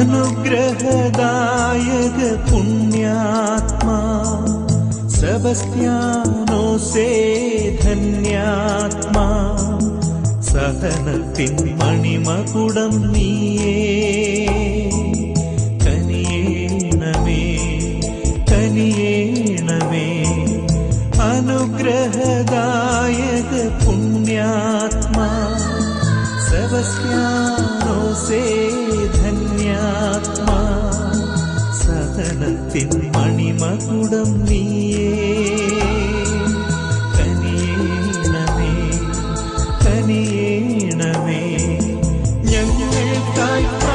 अनुग्रहदायक पुण्यात्मा सबस्यानो से धन्यात्मा सहनतिन् मणिमकुडं नीये कनियेण मे कनियेण मे अनुग्रहदायक पुण्यात्मा सबस्या ஞானத்தின் மணிமகுடம் நீயே. கனியேனமே கனியேனமே ഞങ്ങൾ തായ്പ